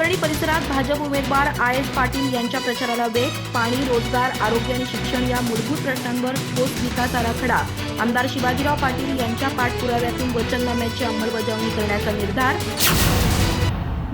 हलकर्णी परिसरात भाजप उमेदवार I S Patil यांच्या प्रचाराला वेग पाणी रोजगार आरोग्य आणि शिक्षण या मूलभूत प्रश्नांवर ठोस विकास आराखडा आमदार शिवाजीराव पाटील यांच्या पाठपुराव्यातून वचननाम्याची अंमलबजावणी करण्याचा निर्धार.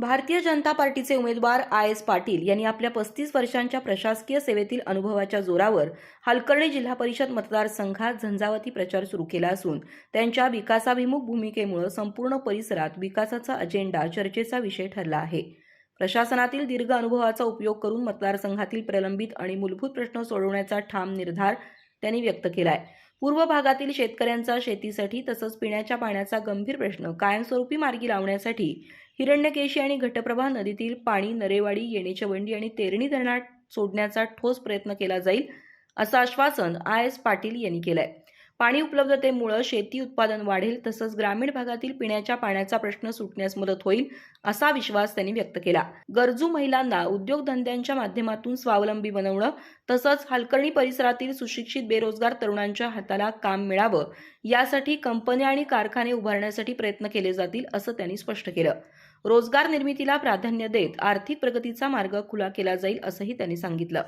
भारतीय जनता पार्टीचे उमेदवार आय एस पाटील यांनी आपल्या पस्तीस वर्षांच्या प्रशासकीय सेवेतील अनुभवाच्या जोरावर हलकर्णी जिल्हा परिषद मतदारसंघात झंझावती प्रचार सुरू केला असून त्यांच्या विकासाभिमुख भूमिकेमुळे संपूर्ण परिसरात विकासाचा अजेंडा चर्चेचा विषय ठरला आहे. प्रशासनातील दीर्घ अनुभवाचा उपयोग करून मतदारसंघातील प्रलंबित आणि मूलभूत प्रश्न सोडवण्याचा ठाम निर्धार त्यांनी व्यक्त केलाय. पूर्व भागातील शेतकऱ्यांचा शेतीसाठी तसंच पिण्याच्या पाण्याचा गंभीर प्रश्न कायमस्वरूपी मार्गी लावण्यासाठी हिरण्यकेशी आणि घटप्रभा नदीतील पाणी नरेवाडी येणेचवंडी आणि तेरणी धरणात सोडण्याचा ठोस प्रयत्न केला जाईल असं आश्वासन आय एस पाटील यांनी केलंय. पाणी उपलब्धतेमुळे शेती उत्पादन वाढेल तसंच ग्रामीण भागातील पिण्याच्या पाण्याचा प्रश्न सुटण्यास मदत होईल असा विश्वास त्यांनी व्यक्त केला. गरजू महिलांना उद्योगधंद्यांच्या माध्यमातून स्वावलंबी बनवणं तसंच हलकर्णी परिसरातील सुशिक्षित बेरोजगार तरुणांच्या हाताला काम मिळावं यासाठी कंपन्या आणि कारखाने उभारण्यासाठी प्रयत्न केले जातील असं त्यांनी स्पष्ट केलं. रोजगार निर्मितीला प्राधान्य देत आर्थिक प्रगतीचा मार्ग खुला केला जाईल असंही त्यांनी सांगितलं.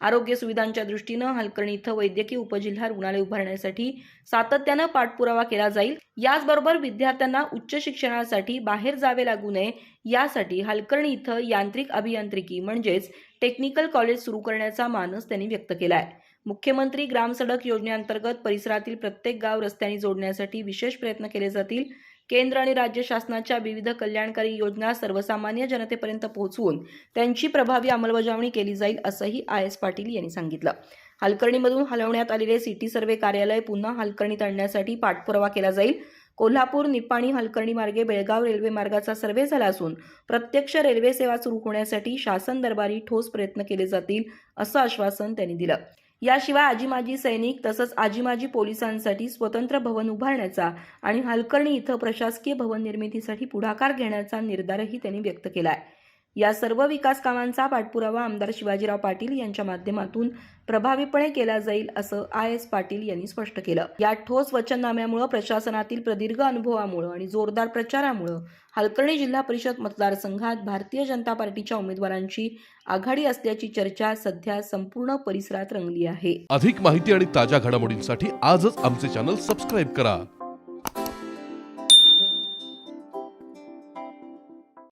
आरोग्य सुविधांच्या दृष्टीनं हलकर्णी इथं वैद्यकीय उपजिल्हा रुग्णालय उभारण्यासाठी सातत्यानं पाठपुरावा केला जाईल. याचबरोबर विद्यार्थ्यांना उच्च शिक्षणासाठी बाहेर जावे लागू नये. यासाठी हलकर्णी इथं यांत्रिक अभियांत्रिकी म्हणजेच टेक्निकल कॉलेज सुरू करण्याचा मानस त्यांनी व्यक्त केला आहे मुख्यमंत्री ग्रामसडक योजनेअंतर्गत परिसरातील प्रत्येक गाव रस्त्यांनी जोडण्यासाठी विशेष प्रयत्न केले जातील. केंद्र आणि राज्य शासनाच्या विविध कल्याणकारी योजना सर्वसामान्य जनतेपर्यंत पोहोचवून त्यांची प्रभावी अंमलबजावणी केली जाईल असंही आय. एस. पाटील यांनी सांगितलं. हलकर्णीमधून हलवण्यात आलेले सिटी सर्वे कार्यालय पुन्हा हलकर्णीत आणण्यासाठी पाठपुरावा केला जाईल. कोल्हापूर निपाणी हलकर्णी मार्गे बेळगाव रेल्वे मार्गाचा सर्व्हे झाला असून प्रत्यक्ष रेल्वे सेवा सुरू होण्यासाठी शासन दरबारी ठोस प्रयत्न केले जातील असं आश्वासन त्यांनी दिलं. याशिवाय आजीमाजी सैनिक तसंच आजीमाजी पोलिसांसाठी स्वतंत्र भवन उभारण्याचा आणि हलकर्णी इथं प्रशासकीय भवन निर्मितीसाठी पुढाकार घेण्याचा निर्धारही त्यांनी व्यक्त केलाय. या सर्व विकास कामांचा पाठपुरावा आमदार शिवाजीराव पाटील यांच्या माध्यमातून प्रभावीपणे केला जाईल असं आय एस पाटील यांनी स्पष्ट केलं. या ठोस वचननाम्यामुळे प्रशासनातील प्रदीर्घ अनुभवामुळे आणि जोरदार प्रचारामुळे हलकर्णी जिल्हा परिषद मतदारसंघात भारतीय जनता पार्टीच्या उमेदवारांची आघाडी असल्याची चर्चा सध्या संपूर्ण परिसरात रंगली आहे. अधिक माहिती आणि ताज्या घडामोडींसाठी आजच आमचे चॅनल सबस्क्राईब करा.